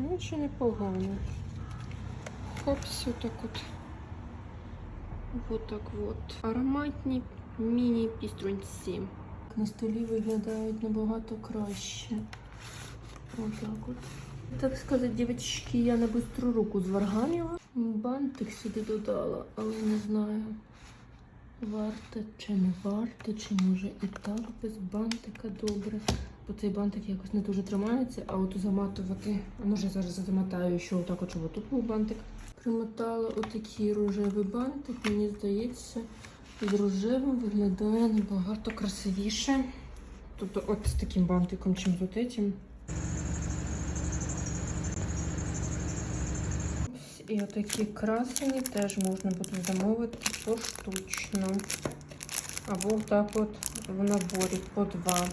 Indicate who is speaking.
Speaker 1: Ну, чи непогано. Хопс, отак от. Вот так от. Ароматні міні-піструнці. На столі виглядають набагато краще. Отак от. Так сказати, дівчатки, я на бистру руку зварганила. Бантик сюди додала, але не знаю, варто чи не варто, чи може і так без бантика добре. Бо цей бантик якось не дуже тримається, а от заматувати, а може зараз замотаю, що отак от, щоб тут був бантик. Примотала отакий рожевий бантик, мені здається, з рожевим виглядає набагато красивіше. Тобто от з таким бантиком, чим з отетім. І отакі красені теж можна буде замовити поштучно. Або так от в наборі по два.